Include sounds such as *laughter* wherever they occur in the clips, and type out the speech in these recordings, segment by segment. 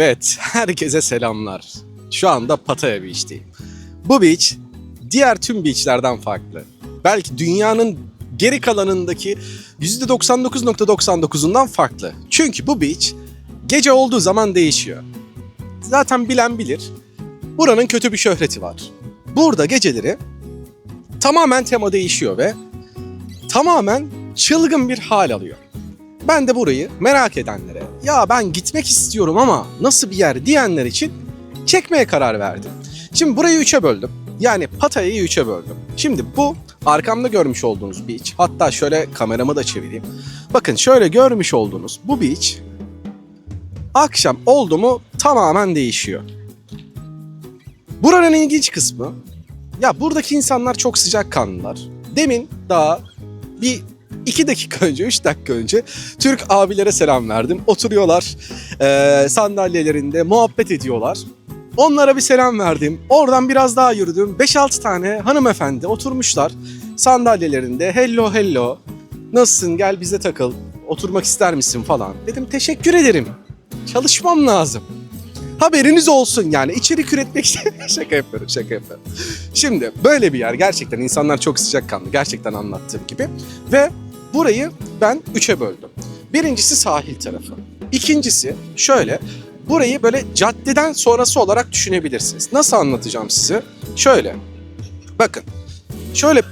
Evet, herkese selamlar. Şu anda Pattaya Beach'teyim. Bu beach diğer tüm beachlerden farklı. Belki dünyanın geri kalanındaki %99.99'undan farklı. Çünkü bu beach gece olduğu zaman değişiyor. Zaten bilen bilir. Buranın kötü bir şöhreti var. Burada geceleri tamamen tema değişiyor ve tamamen çılgın bir hal alıyor. Ben de burayı merak edenlere, ya ben gitmek istiyorum ama nasıl bir yer diyenler için çekmeye karar verdim. Şimdi burayı üçe böldüm. Yani Pattaya'yı üçe böldüm. Şimdi bu arkamda görmüş olduğunuz beach, hatta şöyle kameramı da çevireyim. Bakın şöyle görmüş olduğunuz bu beach akşam oldu mu tamamen değişiyor. Buranın ilginç kısmı, ya buradaki insanlar çok sıcakkanlılar. Demin daha bir iki dakika önce, üç dakika önce Türk abilere selam verdim. Oturuyorlar eee, sandalyelerinde muhabbet ediyorlar. Onlara bir selam verdim. Oradan biraz daha yürüdüm. 5-6 tane hanımefendi oturmuşlar sandalyelerinde. Hello hello. Nasılsın gel bize takıl. Oturmak ister misin falan. Dedim teşekkür ederim. Çalışmam lazım. Haberiniz olsun yani içerik üretmek *laughs* şaka yapıyorum şaka yapıyorum. Şimdi böyle bir yer gerçekten insanlar çok sıcakkanlı gerçekten anlattığım gibi ve burayı ben üçe böldüm. Birincisi sahil tarafı. İkincisi şöyle burayı böyle caddeden sonrası olarak düşünebilirsiniz. Nasıl anlatacağım size? Şöyle bakın şöyle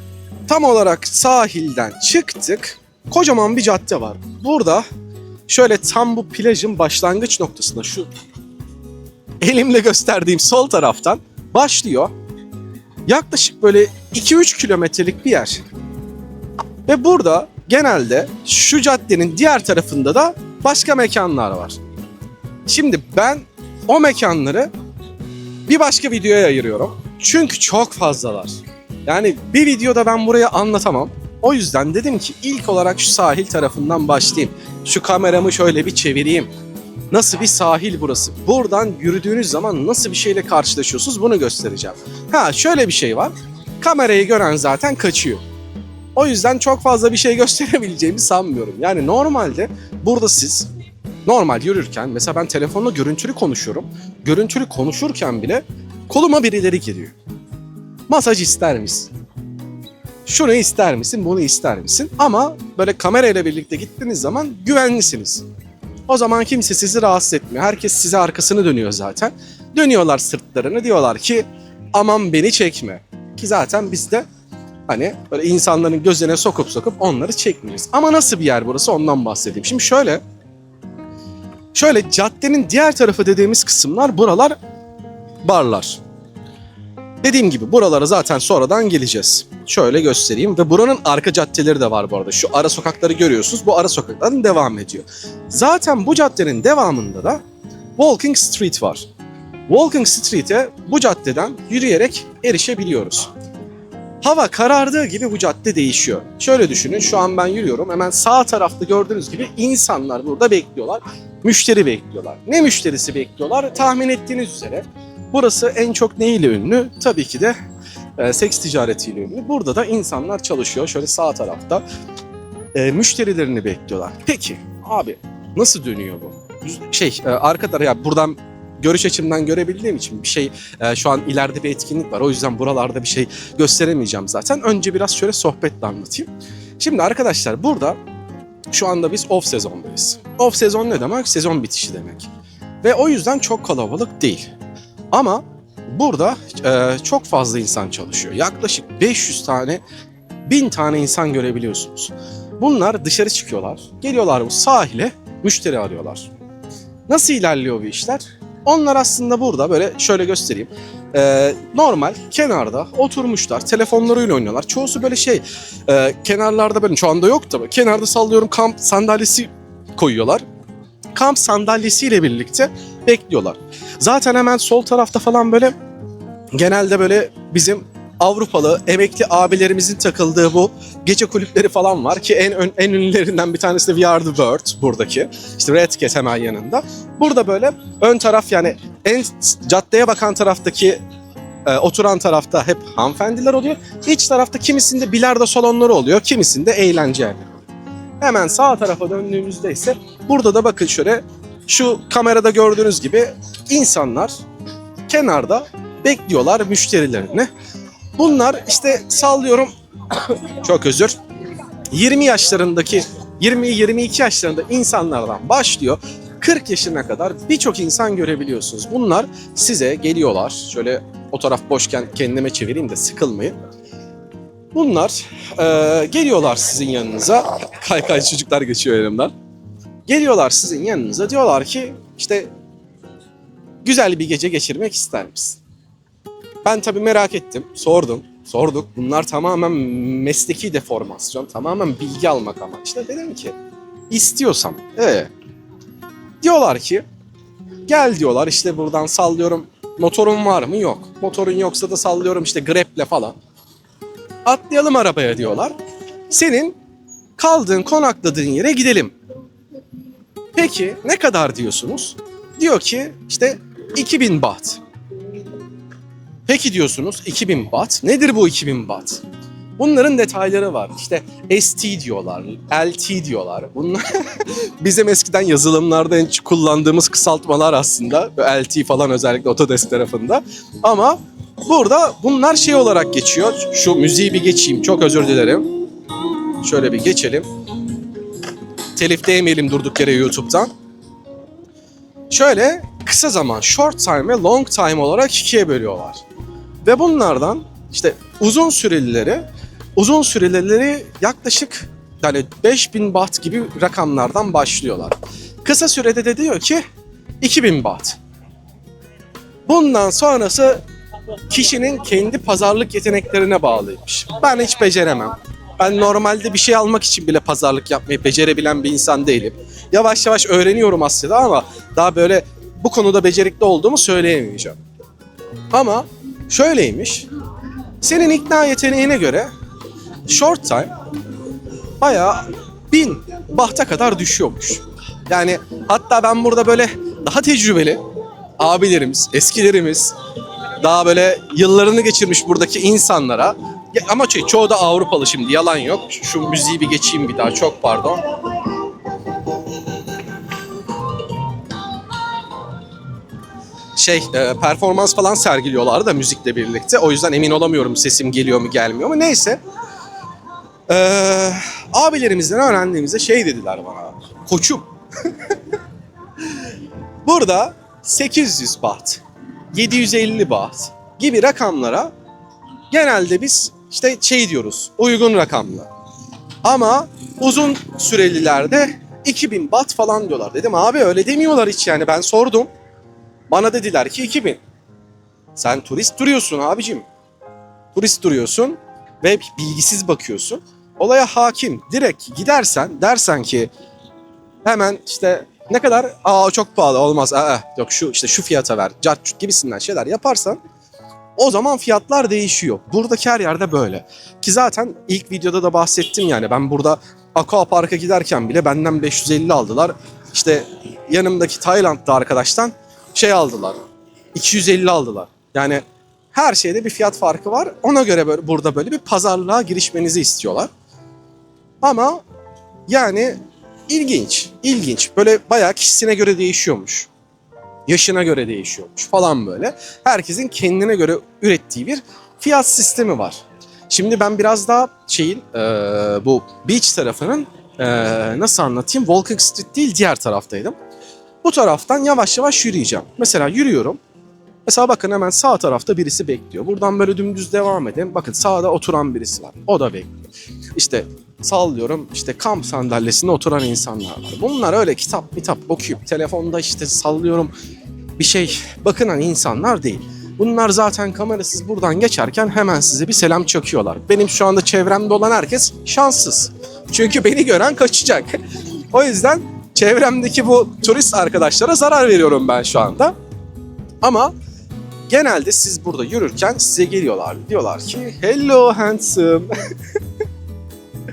tam olarak sahilden çıktık kocaman bir cadde var. Burada şöyle tam bu plajın başlangıç noktasında şu elimle gösterdiğim sol taraftan başlıyor. Yaklaşık böyle 2-3 kilometrelik bir yer. Ve burada genelde şu caddenin diğer tarafında da başka mekanlar var. Şimdi ben o mekanları bir başka videoya ayırıyorum. Çünkü çok fazlalar. Yani bir videoda ben burayı anlatamam. O yüzden dedim ki ilk olarak şu sahil tarafından başlayayım. Şu kameramı şöyle bir çevireyim. Nasıl bir sahil burası? Buradan yürüdüğünüz zaman nasıl bir şeyle karşılaşıyorsunuz bunu göstereceğim. Ha şöyle bir şey var. Kamerayı gören zaten kaçıyor. O yüzden çok fazla bir şey *laughs* gösterebileceğimi sanmıyorum. Yani normalde burada siz normal yürürken mesela ben telefonla görüntülü konuşuyorum. Görüntülü konuşurken bile koluma birileri geliyor. Masaj ister misin? Şunu ister misin, bunu ister misin? Ama böyle kamerayla birlikte gittiğiniz zaman güvenlisiniz. O zaman kimse sizi rahatsız etmiyor. Herkes size arkasını dönüyor zaten. Dönüyorlar sırtlarını diyorlar ki aman beni çekme. Ki zaten biz de hani böyle insanların gözüne sokup sokup onları çekmiyoruz. Ama nasıl bir yer burası ondan bahsedeyim. Şimdi şöyle şöyle caddenin diğer tarafı dediğimiz kısımlar buralar barlar. Dediğim gibi buralara zaten sonradan geleceğiz. Şöyle göstereyim ve buranın arka caddeleri de var bu arada. Şu ara sokakları görüyorsunuz. Bu ara sokakların devam ediyor. Zaten bu caddenin devamında da Walking Street var. Walking Street'e bu caddeden yürüyerek erişebiliyoruz. Hava karardığı gibi bu cadde değişiyor. Şöyle düşünün şu an ben yürüyorum. Hemen sağ tarafta gördüğünüz gibi insanlar burada bekliyorlar. Müşteri bekliyorlar. Ne müşterisi bekliyorlar? Tahmin ettiğiniz üzere burası en çok neyle ünlü? Tabii ki de e, seks ticaretiyle ünlü. Burada da insanlar çalışıyor. Şöyle sağ tarafta e, müşterilerini bekliyorlar. Peki abi nasıl dönüyor bu? Şey e, arka tarafı ya buradan görüş açımdan görebildiğim için bir şey e, şu an ileride bir etkinlik var. O yüzden buralarda bir şey gösteremeyeceğim zaten. Önce biraz şöyle sohbetle anlatayım. Şimdi arkadaşlar burada şu anda biz off sezondayız. Off sezon ne demek? Sezon bitişi demek. Ve o yüzden çok kalabalık değil. Ama burada e, çok fazla insan çalışıyor. Yaklaşık 500 tane, 1000 tane insan görebiliyorsunuz. Bunlar dışarı çıkıyorlar. Geliyorlar bu sahile, müşteri arıyorlar. Nasıl ilerliyor bu işler? Onlar aslında burada böyle şöyle göstereyim. Ee, normal kenarda oturmuşlar. Telefonlarıyla oynuyorlar. Çoğusu böyle şey e, kenarlarda böyle şu anda yok tabii. Kenarda sallıyorum kamp sandalyesi koyuyorlar. Kamp sandalyesiyle birlikte bekliyorlar. Zaten hemen sol tarafta falan böyle genelde böyle bizim Avrupalı emekli abilerimizin takıldığı bu gece kulüpleri falan var ki en ön- en ünlülerinden bir tanesi de We Are The World buradaki. İşte Red Cat hemen yanında. Burada böyle ön taraf yani en caddeye bakan taraftaki e, oturan tarafta hep hanımefendiler oluyor. İç tarafta kimisinde bilardo salonları oluyor, kimisinde eğlence yerleri. Hemen sağ tarafa döndüğümüzde ise burada da bakın şöyle şu kamerada gördüğünüz gibi insanlar kenarda bekliyorlar müşterilerini. Bunlar işte sallıyorum *coughs* çok özür 20 yaşlarındaki 20-22 yaşlarında insanlardan başlıyor. 40 yaşına kadar birçok insan görebiliyorsunuz. Bunlar size geliyorlar. Şöyle o taraf boşken kendime çevireyim de sıkılmayın. Bunlar eee, geliyorlar sizin yanınıza. Kaykay çocuklar geçiyor elimden. Geliyorlar sizin yanınıza diyorlar ki işte güzel bir gece geçirmek ister misin? Ben tabii merak ettim, sordum, sorduk. Bunlar tamamen mesleki deformasyon, tamamen bilgi almak amaçlı. Dedim ki istiyorsam, ee, diyorlar ki gel diyorlar işte buradan sallıyorum motorun var mı? Yok. Motorun yoksa da sallıyorum işte greple falan. Atlayalım arabaya diyorlar. Senin kaldığın, konakladığın yere gidelim. Peki ne kadar diyorsunuz? Diyor ki işte 2000 baht. Peki diyorsunuz 2000 baht. Nedir bu 2000 baht? Bunların detayları var. İşte ST diyorlar, LT diyorlar. Bunlar *laughs* bizim eskiden yazılımlarda en çok kullandığımız kısaltmalar aslında. LT falan özellikle Autodesk tarafında. Ama burada bunlar şey olarak geçiyor. Şu müziği bir geçeyim. Çok özür dilerim. Şöyle bir geçelim. Telif değmeyelim durduk yere YouTube'dan. Şöyle kısa zaman short time ve long time olarak ikiye bölüyorlar. Ve bunlardan işte uzun sürelileri uzun sürelileri yaklaşık yani 5000 baht gibi rakamlardan başlıyorlar. Kısa sürede de diyor ki 2000 baht. Bundan sonrası kişinin kendi pazarlık yeteneklerine bağlıymış. Ben hiç beceremem. Ben normalde bir şey almak için bile pazarlık yapmayı becerebilen bir insan değilim. Yavaş yavaş öğreniyorum aslında ama daha böyle bu konuda becerikli olduğumu söyleyemeyeceğim. Ama şöyleymiş. Senin ikna yeteneğine göre short time bayağı bin bahta kadar düşüyormuş. Yani hatta ben burada böyle daha tecrübeli abilerimiz, eskilerimiz, daha böyle yıllarını geçirmiş buradaki insanlara ama şey, çoğu da Avrupalı şimdi yalan yok. Şu müziği bir geçeyim bir daha çok pardon. Şey e, performans falan sergiliyorlar da müzikle birlikte. O yüzden emin olamıyorum sesim geliyor mu gelmiyor mu. Neyse. Ee, abilerimizden öğrendiğimizde şey dediler bana. Koçum. *laughs* Burada 800 baht, 750 baht gibi rakamlara genelde biz işte şey diyoruz uygun rakamlı. Ama uzun sürelilerde 2000 baht falan diyorlar. Dedim abi öyle demiyorlar hiç yani ben sordum. Bana dediler ki 2000. Sen turist duruyorsun abicim. Turist duruyorsun ve bilgisiz bakıyorsun. Olaya hakim. Direkt gidersen dersen ki hemen işte ne kadar aa çok pahalı olmaz aa, yok şu işte şu fiyata ver cart gibisinden şeyler yaparsan o zaman fiyatlar değişiyor. Buradaki her yerde böyle. Ki zaten ilk videoda da bahsettim yani ben burada Aqua Park'a giderken bile benden 550 aldılar. İşte yanımdaki Tayland'da arkadaştan şey aldılar. 250 aldılar. Yani her şeyde bir fiyat farkı var. Ona göre böyle burada böyle bir pazarlığa girişmenizi istiyorlar. Ama yani ilginç, ilginç. Böyle bayağı kişisine göre değişiyormuş. Yaşına göre değişiyormuş falan böyle. Herkesin kendine göre ürettiği bir fiyat sistemi var. Şimdi ben biraz daha şeyin eee, bu beach tarafının eee, nasıl anlatayım? Walking Street değil diğer taraftaydım. Bu taraftan yavaş yavaş yürüyeceğim. Mesela yürüyorum. Mesela bakın hemen sağ tarafta birisi bekliyor. Buradan böyle dümdüz devam edin. Bakın sağda oturan birisi var. O da bekliyor. İşte sallıyorum işte kamp sandalyesinde oturan insanlar var. Bunlar öyle kitap kitap okuyup telefonda işte sallıyorum bir şey bakınan insanlar değil. Bunlar zaten kamerasız buradan geçerken hemen size bir selam çakıyorlar. Benim şu anda çevremde olan herkes şanssız. Çünkü beni gören kaçacak. *laughs* o yüzden çevremdeki bu turist arkadaşlara zarar veriyorum ben şu anda. Ama genelde siz burada yürürken size geliyorlar. Diyorlar ki hello handsome. *laughs*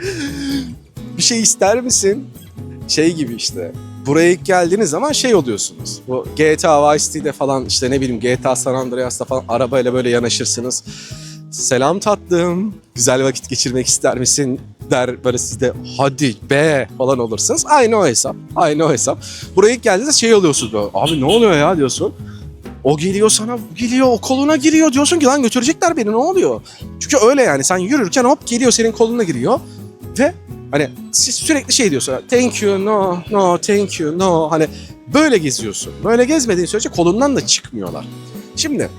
*laughs* bir şey ister misin? Şey gibi işte. Buraya ilk geldiğiniz zaman şey oluyorsunuz. Bu GTA Vice City'de falan işte ne bileyim GTA San Andreas'ta falan arabayla böyle yanaşırsınız. Selam tatlım. Güzel vakit geçirmek ister misin? der böyle siz de hadi be falan olursunuz. Aynı o hesap. Aynı o hesap. Buraya ilk geldiğinizde şey oluyorsunuz böyle. Abi ne oluyor ya diyorsun. O geliyor sana geliyor o koluna giriyor diyorsun ki lan götürecekler beni ne oluyor? Çünkü öyle yani sen yürürken hop geliyor senin koluna giriyor hani siz sürekli şey diyorsun thank you no no thank you no hani böyle geziyorsun. Böyle gezmediğin sürece kolundan da çıkmıyorlar. Şimdi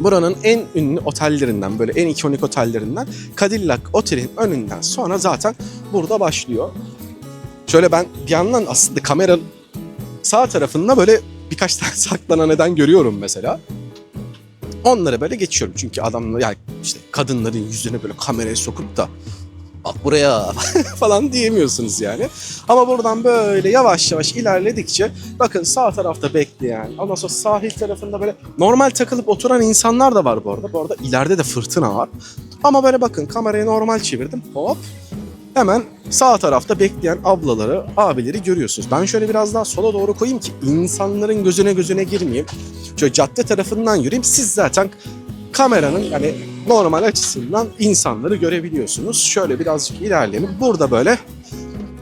buranın en ünlü otellerinden böyle en ikonik otellerinden Cadillac Otel'in önünden sonra zaten burada başlıyor. Şöyle ben bir yandan aslında kameranın sağ tarafında böyle birkaç tane *laughs* saklanan neden görüyorum mesela. Onları böyle geçiyorum çünkü adamlar yani işte kadınların yüzüne böyle kamerayı sokup da bak buraya *laughs* falan diyemiyorsunuz yani. Ama buradan böyle yavaş yavaş ilerledikçe bakın sağ tarafta bekleyen ondan sonra sahil tarafında böyle normal takılıp oturan insanlar da var bu arada. Bu arada ileride de fırtına var. Ama böyle bakın kamerayı normal çevirdim hop hemen sağ tarafta bekleyen ablaları, abileri görüyorsunuz. Ben şöyle biraz daha sola doğru koyayım ki insanların gözüne gözüne girmeyeyim. Şöyle cadde tarafından yürüyeyim. Siz zaten kameranın yani normal açısından insanları görebiliyorsunuz. Şöyle birazcık ilerleyelim. Burada böyle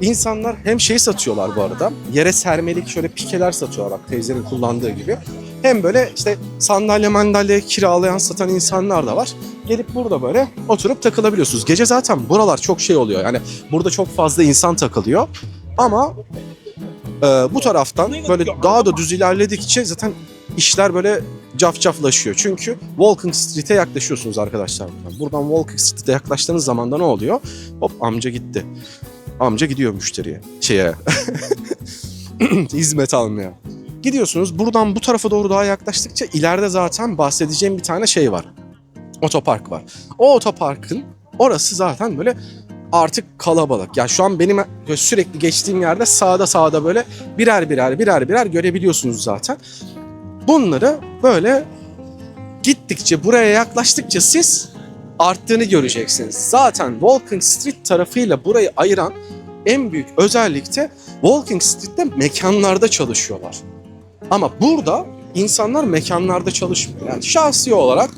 insanlar hem şey satıyorlar bu arada. Yere sermelik şöyle pikeler satıyorlar bak teyzenin kullandığı gibi. Hem böyle işte sandalye mandalye kiralayan satan insanlar da var. Gelip burada böyle oturup takılabiliyorsunuz. Gece zaten buralar çok şey oluyor. Yani burada çok fazla insan takılıyor. Ama e, bu taraftan böyle daha da düz ilerledikçe zaten işler böyle cafcaflaşıyor. Çünkü Walking Street'e yaklaşıyorsunuz arkadaşlar. Buradan, buradan Walking Street'e yaklaştığınız zaman da ne oluyor? Hop amca gitti. Amca gidiyor müşteriye. Şeye. *laughs* hizmet almaya. Gidiyorsunuz buradan bu tarafa doğru daha yaklaştıkça ileride zaten bahsedeceğim bir tane şey var. Otopark var. O otoparkın orası zaten böyle artık kalabalık. Ya şu an benim sürekli geçtiğim yerde sağda sağda böyle birer birer birer birer görebiliyorsunuz zaten. Bunları böyle gittikçe buraya yaklaştıkça siz arttığını göreceksiniz. Zaten Walking Street tarafıyla burayı ayıran en büyük özellik de Walking Street'te mekanlarda çalışıyorlar. Ama burada insanlar mekanlarda çalışmıyor. Yani şahsi olarak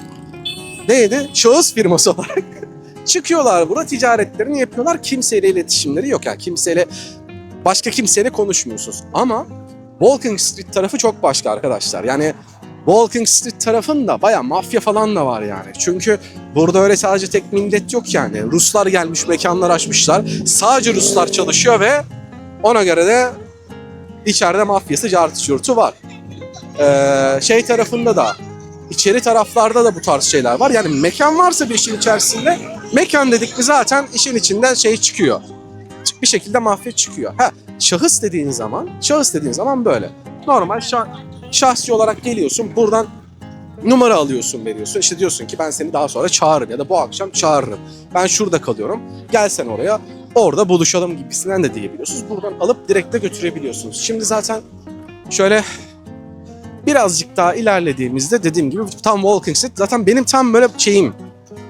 neydi? Şahıs firması olarak *laughs* çıkıyorlar burada ticaretlerini yapıyorlar. Kimseyle iletişimleri yok. Yani kimseyle başka kimseyle konuşmuyorsunuz. Ama Walking Street tarafı çok başka arkadaşlar. Yani Walking Street tarafında baya mafya falan da var yani. Çünkü burada öyle sadece tek millet yok yani. Ruslar gelmiş mekanlar açmışlar. Sadece Ruslar çalışıyor ve ona göre de içeride mafyası cartı çurtu var. Ee, şey tarafında da içeri taraflarda da bu tarz şeyler var. Yani mekan varsa bir işin içerisinde mekan dedik mi zaten işin içinden şey çıkıyor. Bir şekilde mafya çıkıyor. Ha, şahıs dediğin zaman, şahıs dediğin zaman böyle. Normal şah, şahsi olarak geliyorsun buradan numara alıyorsun veriyorsun. İşte diyorsun ki ben seni daha sonra çağırırım ya da bu akşam çağırırım. Ben şurada kalıyorum. Gel sen oraya. Orada buluşalım gibisinden de diyebiliyorsunuz. Buradan alıp direkte götürebiliyorsunuz. Şimdi zaten şöyle birazcık daha ilerlediğimizde dediğim gibi tam Walking Street zaten benim tam böyle şeyim.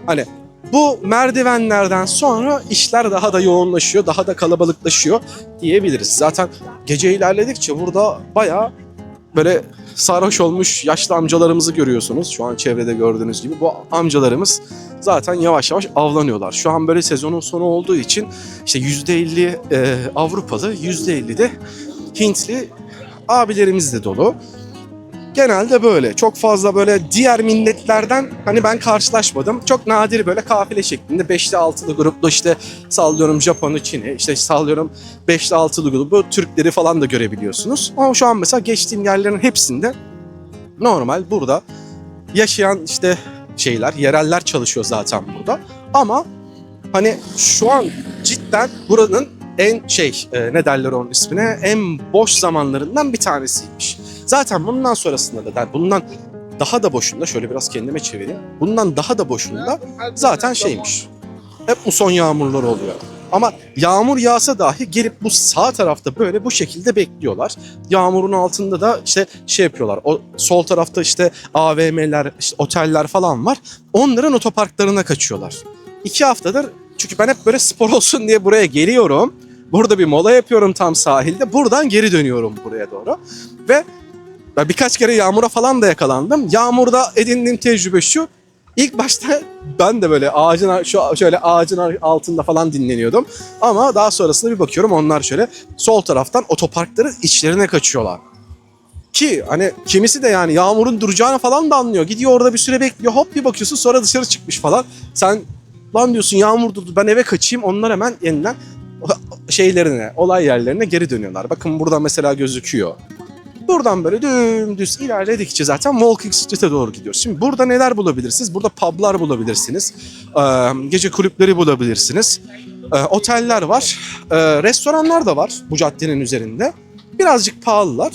Hani bu merdivenlerden sonra işler daha da yoğunlaşıyor, daha da kalabalıklaşıyor diyebiliriz. Zaten gece ilerledikçe burada bayağı böyle sarhoş olmuş yaşlı amcalarımızı görüyorsunuz. Şu an çevrede gördüğünüz gibi bu amcalarımız zaten yavaş yavaş avlanıyorlar. Şu an böyle sezonun sonu olduğu için işte %50 e, Avrupalı, %50 de Hintli abilerimiz de dolu. Genelde böyle. Çok fazla böyle diğer milletlerden hani ben karşılaşmadım. Çok nadir böyle kafile şeklinde beşli altılı gruplu işte sallıyorum Japon'u, Çin'i, işte sallıyorum beşli altılı grubu Türkleri falan da görebiliyorsunuz. Ama şu an mesela geçtiğim yerlerin hepsinde normal burada yaşayan işte şeyler, yereller çalışıyor zaten burada. Ama hani şu an cidden buranın en şey e, ne derler onun ismine en boş zamanlarından bir tanesiymiş. Zaten bundan sonrasında da yani bundan daha da boşunda şöyle biraz kendime çevireyim. Bundan daha da boşunda zaten şeymiş. Hep muson yağmurlar oluyor. Ama yağmur yağsa dahi gelip bu sağ tarafta böyle bu şekilde bekliyorlar. Yağmurun altında da işte şey yapıyorlar. O sol tarafta işte AVM'ler, işte oteller falan var. Onların otoparklarına kaçıyorlar. İki haftadır çünkü ben hep böyle spor olsun diye buraya geliyorum. Burada bir mola yapıyorum tam sahilde. Buradan geri dönüyorum buraya doğru. Ve ben birkaç kere yağmura falan da yakalandım. Yağmurda edindiğim tecrübe şu. İlk başta ben de böyle ağacın şu şöyle ağacın altında falan dinleniyordum. Ama daha sonrasında bir bakıyorum onlar şöyle sol taraftan otoparkların içlerine kaçıyorlar. Ki hani kimisi de yani yağmurun duracağını falan da anlıyor. Gidiyor orada bir süre bekliyor hop bir bakıyorsun sonra dışarı çıkmış falan. Sen lan diyorsun yağmur durdu ben eve kaçayım onlar hemen yeniden şeylerine, olay yerlerine geri dönüyorlar. Bakın burada mesela gözüküyor. Buradan böyle dümdüz ilerledikçe zaten Walking Street'e doğru gidiyoruz. Şimdi burada neler bulabilirsiniz? Burada publar bulabilirsiniz. Gece kulüpleri bulabilirsiniz. Oteller var. Restoranlar da var bu caddenin üzerinde. Birazcık pahalılar.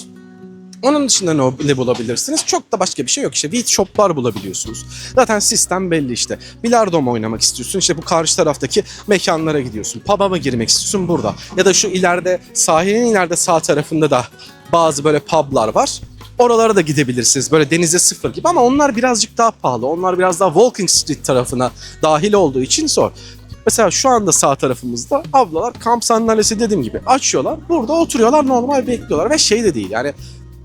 Onun dışında ne, bulabilirsiniz? Çok da başka bir şey yok. İşte weed shop'lar bulabiliyorsunuz. Zaten sistem belli işte. Bilardo mu oynamak istiyorsun? İşte bu karşı taraftaki mekanlara gidiyorsun. Pub'a mı girmek istiyorsun? Burada. Ya da şu ileride sahilin ileride sağ tarafında da bazı böyle pub'lar var. Oralara da gidebilirsiniz. Böyle denize sıfır gibi ama onlar birazcık daha pahalı. Onlar biraz daha Walking Street tarafına dahil olduğu için zor. Mesela şu anda sağ tarafımızda ablalar kamp sandalyesi dediğim gibi açıyorlar. Burada oturuyorlar normal bekliyorlar ve şey de değil yani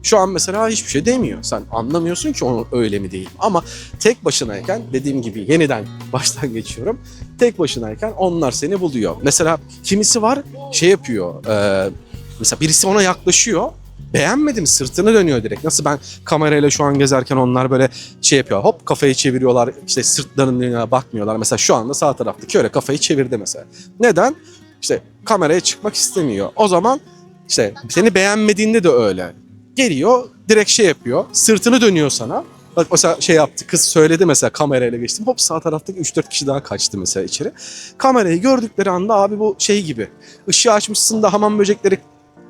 şu an mesela hiçbir şey demiyor. Sen anlamıyorsun ki onu öyle mi değil. Ama tek başınayken dediğim gibi yeniden *laughs* baştan geçiyorum. Tek başınayken onlar seni buluyor. Mesela kimisi var şey yapıyor. e, mesela birisi ona yaklaşıyor. Beğenmedim sırtını dönüyor direkt. Nasıl ben kamerayla şu an gezerken onlar böyle şey yapıyor. Hop kafayı çeviriyorlar. işte sırtlarına bakmıyorlar. Mesela şu anda sağ taraftaki öyle kafayı çevirdi mesela. Neden? İşte kameraya çıkmak istemiyor. O zaman işte seni beğenmediğinde de öyle geliyor direkt şey yapıyor. Sırtını dönüyor sana. Bak mesela şey yaptı kız söyledi mesela kamerayla geçtim. Hop sağ taraftaki 3-4 kişi daha kaçtı mesela içeri. Kamerayı gördükleri anda abi bu şey gibi. ışığı açmışsın da hamam böcekleri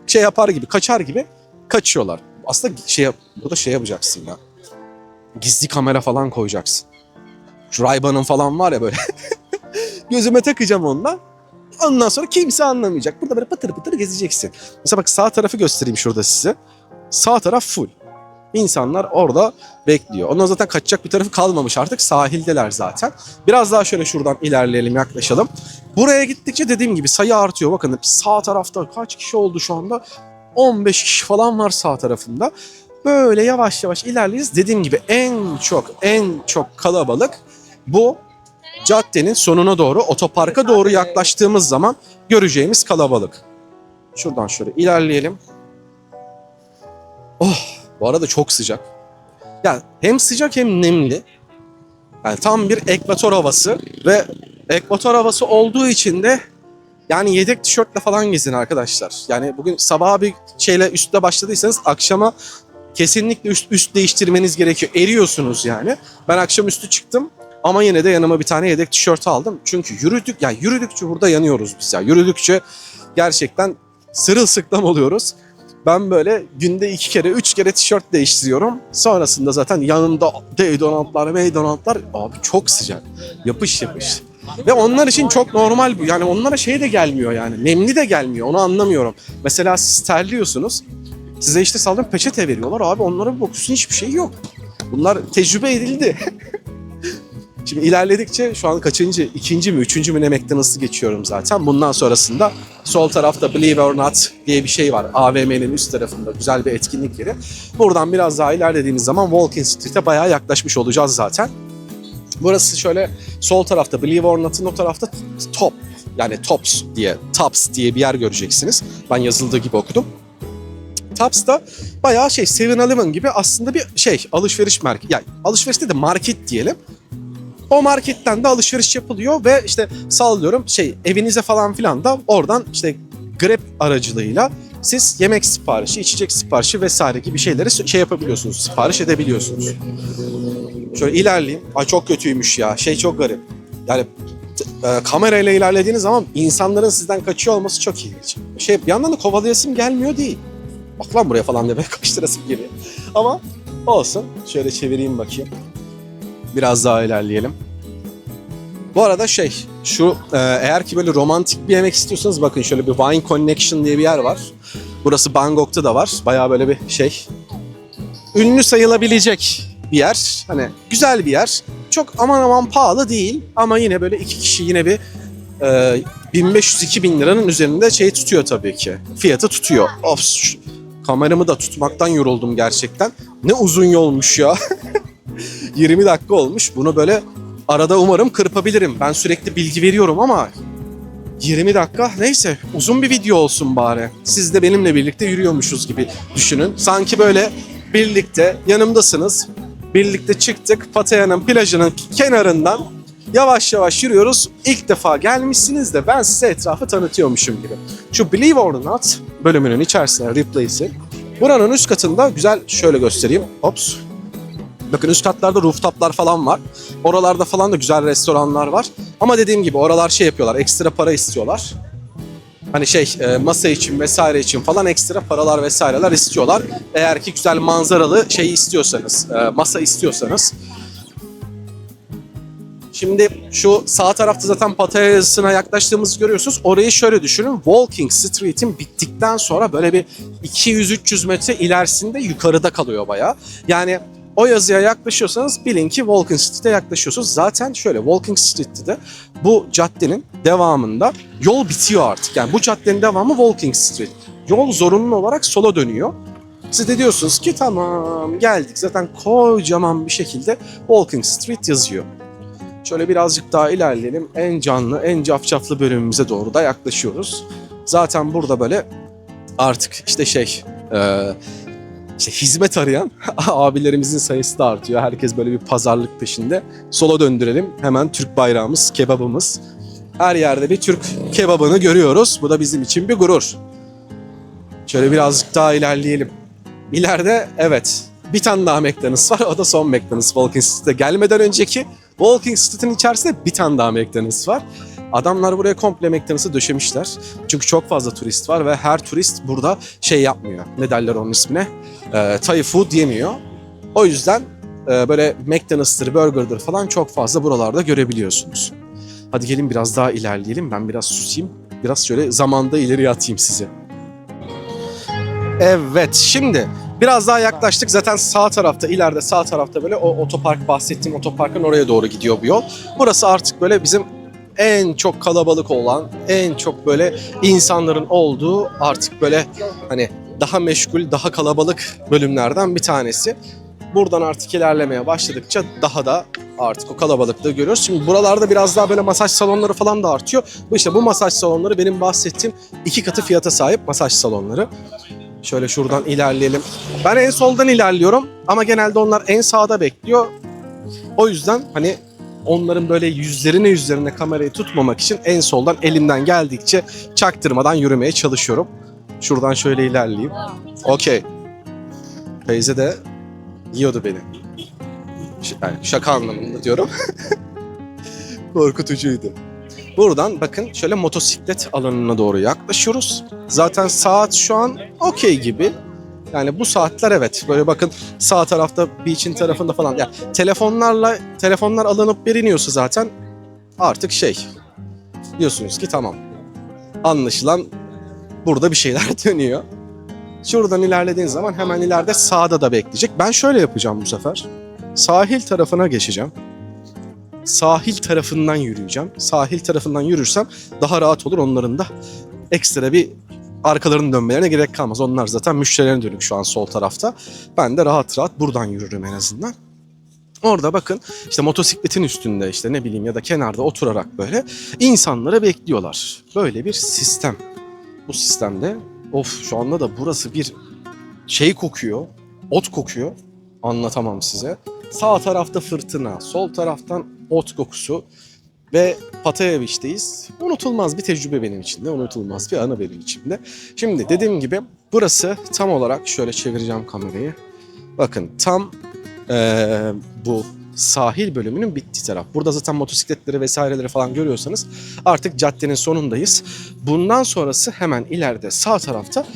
şey yapar gibi kaçar gibi kaçıyorlar. Aslında şey yap, burada şey yapacaksın ya. Gizli kamera falan koyacaksın. Şu Ray-Ban'ın falan var ya böyle. *laughs* Gözüme takacağım ondan. Ondan sonra kimse anlamayacak. Burada böyle pıtır pıtır gezeceksin. Mesela bak sağ tarafı göstereyim şurada size. Sağ taraf full. İnsanlar orada bekliyor. Ondan zaten kaçacak bir tarafı kalmamış artık. Sahildeler zaten. Biraz daha şöyle şuradan ilerleyelim, yaklaşalım. Buraya gittikçe dediğim gibi sayı artıyor. Bakın sağ tarafta kaç kişi oldu şu anda? 15 kişi falan var sağ tarafında. Böyle yavaş yavaş ilerleyeceğiz. Dediğim gibi en çok en çok kalabalık bu caddenin sonuna doğru otoparka doğru yaklaştığımız zaman göreceğimiz kalabalık. Şuradan şöyle ilerleyelim. Oh, bu arada çok sıcak. Ya hem sıcak hem nemli. Yani tam bir ekvator havası ve ekvator havası olduğu için de yani yedek tişörtle falan gezin arkadaşlar. Yani bugün sabaha bir şeyle üstte başladıysanız akşama kesinlikle üst, üst değiştirmeniz gerekiyor. Eriyorsunuz yani. Ben akşam üstü çıktım ama yine de yanıma bir tane yedek tişört aldım. Çünkü yürüdük yani yürüdükçe burada yanıyoruz biz ya. Yürüdükçe gerçekten sırılsıklam oluyoruz. Ben böyle günde iki kere, üç kere tişört değiştiriyorum. Sonrasında zaten yanımda deodorantlar, meydonantlar. Abi çok sıcak. Yapış yapış. Ve onlar için çok normal bu. Yani onlara şey de gelmiyor yani. Nemli de gelmiyor. Onu anlamıyorum. Mesela siz terliyorsunuz. Size işte sallıyorum peçete veriyorlar. Abi onlara bir bakıyorsun hiçbir şey yok. Bunlar tecrübe edildi. *laughs* Şimdi ilerledikçe şu an kaçıncı, ikinci mi, üçüncü mü ne McDonald's'ı geçiyorum zaten. Bundan sonrasında sol tarafta Believe or Not diye bir şey var. AVM'nin üst tarafında güzel bir etkinlik yeri. Buradan biraz daha ilerlediğimiz zaman Walking Street'e bayağı yaklaşmış olacağız zaten. Burası şöyle sol tarafta Believe or Not'ın o tarafta Top yani Tops diye, Tops diye bir yer göreceksiniz. Ben yazıldığı gibi okudum. Tops da bayağı şey 7-Eleven gibi aslında bir şey alışveriş merkezi. Yani alışveriş değil de market diyelim. O marketten de alışveriş yapılıyor ve işte sallıyorum şey evinize falan filan da oradan işte Grab aracılığıyla siz yemek siparişi, içecek siparişi vesaire gibi şeyleri şey yapabiliyorsunuz, sipariş edebiliyorsunuz. Şöyle ilerleyeyim. Ay çok kötüymüş ya. Şey çok garip. Yani e, kamerayla ilerlediğiniz zaman insanların sizden kaçıyor olması çok ilginç. Şey bir yandan da kovalayasım gelmiyor değil. Bak lan buraya falan demeye *laughs* kaçtırasım geliyor. Ama olsun. Şöyle çevireyim bakayım. Biraz daha ilerleyelim. Bu arada şey, şu e, eğer ki böyle romantik bir yemek istiyorsanız bakın şöyle bir Wine Connection diye bir yer var. Burası Bangkok'ta da var. Bayağı böyle bir şey. Ünlü sayılabilecek bir yer. Hani güzel bir yer. Çok aman aman pahalı değil ama yine böyle iki kişi yine bir e, 1500-2000 liranın üzerinde şey tutuyor tabii ki. Fiyatı tutuyor. Of kameramı da tutmaktan yoruldum gerçekten. Ne uzun yolmuş ya. *laughs* 20 dakika olmuş. Bunu böyle Arada umarım kırpabilirim. Ben sürekli bilgi veriyorum ama 20 dakika neyse uzun bir video olsun bari. Siz de benimle birlikte yürüyormuşuz gibi düşünün. Sanki böyle birlikte yanımdasınız. Birlikte çıktık Pataya'nın plajının kenarından yavaş yavaş yürüyoruz. İlk defa gelmişsiniz de ben size etrafı tanıtıyormuşum gibi. Şu Believe or Not bölümünün içerisinde replay'si. Buranın üst katında güzel şöyle göstereyim. Ops. Bakın üst katlarda rooftoplar falan var. Oralarda falan da güzel restoranlar var. Ama dediğim gibi oralar şey yapıyorlar, ekstra para istiyorlar. Hani şey e, masa için vesaire için falan ekstra paralar vesaireler istiyorlar. Eğer ki güzel manzaralı şey istiyorsanız, e, masa istiyorsanız. Şimdi şu sağ tarafta zaten Pattaya yaklaştığımızı görüyorsunuz. Orayı şöyle düşünün. Walking Street'in bittikten sonra böyle bir 200-300 metre ilerisinde yukarıda kalıyor bayağı. Yani o yazıya yaklaşıyorsanız bilin ki Walking Street'e yaklaşıyorsunuz. Zaten şöyle Walking Street'te de bu caddenin devamında yol bitiyor artık. Yani bu caddenin devamı Walking Street. Yol zorunlu olarak sola dönüyor. Siz de diyorsunuz ki tamam geldik. Zaten kocaman bir şekilde Walking Street yazıyor. Şöyle birazcık daha ilerleyelim. En canlı, en cafcaflı bölümümüze doğru da yaklaşıyoruz. Zaten burada böyle artık işte şey, e, işte hizmet arayan *laughs* abilerimizin sayısı da artıyor. Herkes böyle bir pazarlık peşinde. Sola döndürelim. Hemen Türk bayrağımız, kebabımız. Her yerde bir Türk kebabını görüyoruz. Bu da bizim için bir gurur. Şöyle birazcık daha ilerleyelim. İleride evet bir tane daha McDonald's var. O da son McDonald's Walking Street'e gelmeden önceki. Walking Street'in içerisinde bir tane daha McDonald's var. Adamlar buraya komple McDonald's'ı döşemişler. Çünkü çok fazla turist var ve her turist burada şey yapmıyor. Ne derler onun ismine? Ee, Thai food yemiyor. O yüzden e, böyle McDonald's'tır, burger'dır falan çok fazla buralarda görebiliyorsunuz. Hadi gelin biraz daha ilerleyelim. Ben biraz susayım. Biraz şöyle zamanda ileriye atayım sizi. Evet şimdi biraz daha yaklaştık. Zaten sağ tarafta ileride sağ tarafta böyle o otopark bahsettiğim otoparkın oraya doğru gidiyor bu yol. Burası artık böyle bizim en çok kalabalık olan, en çok böyle insanların olduğu artık böyle hani daha meşgul, daha kalabalık bölümlerden bir tanesi. Buradan artık ilerlemeye başladıkça daha da artık o kalabalıklığı görüyoruz. Şimdi buralarda biraz daha böyle masaj salonları falan da artıyor. Bu işte bu masaj salonları benim bahsettiğim iki katı fiyata sahip masaj salonları. Şöyle şuradan ilerleyelim. Ben en soldan ilerliyorum ama genelde onlar en sağda bekliyor. O yüzden hani onların böyle yüzlerine yüzlerine kamerayı tutmamak için en soldan elimden geldikçe çaktırmadan yürümeye çalışıyorum. Şuradan şöyle ilerleyeyim. Okey. Teyze de yiyordu beni. Ş- yani şaka anlamında diyorum. *laughs* Korkutucuydu. Buradan bakın şöyle motosiklet alanına doğru yaklaşıyoruz. Zaten saat şu an okey gibi. Yani bu saatler evet. Böyle bakın sağ tarafta beach'in tarafında falan. Ya telefonlarla telefonlar alınıp veriniyorsa zaten artık şey diyorsunuz ki tamam. Anlaşılan burada bir şeyler *laughs* dönüyor. Şuradan ilerlediğin zaman hemen ileride sağda da bekleyecek. Ben şöyle yapacağım bu sefer. Sahil tarafına geçeceğim. Sahil tarafından yürüyeceğim. Sahil tarafından yürürsem daha rahat olur onların da ekstra bir arkalarının dönmelerine gerek kalmaz. Onlar zaten müşterilerine dönük şu an sol tarafta. Ben de rahat rahat buradan yürürüm en azından. Orada bakın işte motosikletin üstünde işte ne bileyim ya da kenarda oturarak böyle insanları bekliyorlar. Böyle bir sistem. Bu sistemde of şu anda da burası bir şey kokuyor. Ot kokuyor. Anlatamam size. Sağ tarafta fırtına, sol taraftan ot kokusu ve Pattaya Beach'teyiz. Unutulmaz bir tecrübe benim için de, unutulmaz bir anı benim için de. Şimdi dediğim gibi burası tam olarak şöyle çevireceğim kamerayı. Bakın tam eee, bu sahil bölümünün bittiği taraf. Burada zaten motosikletleri vesaireleri falan görüyorsanız artık caddenin sonundayız. Bundan sonrası hemen ileride sağ tarafta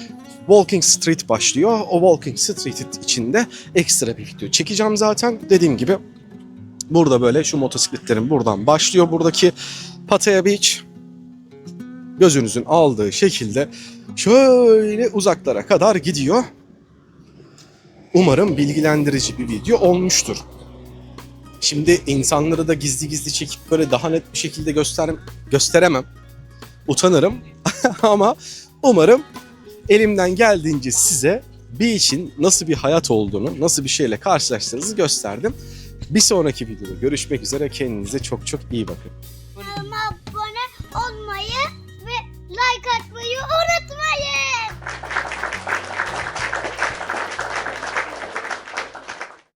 Walking Street başlıyor. O Walking Street içinde ekstra bir video çekeceğim zaten. Dediğim gibi burada böyle şu motosikletlerin buradan başlıyor. Buradaki Pattaya Beach gözünüzün aldığı şekilde şöyle uzaklara kadar gidiyor. Umarım bilgilendirici bir video olmuştur. Şimdi insanları da gizli gizli çekip böyle daha net bir şekilde göster gösteremem. Utanırım *laughs* ama umarım elimden geldiğince size bir için nasıl bir hayat olduğunu, nasıl bir şeyle karşılaştığınızı gösterdim. Bir sonraki videoda görüşmek üzere. Kendinize çok çok iyi bakın. Kanalıma abone olmayı ve like atmayı unutmayın.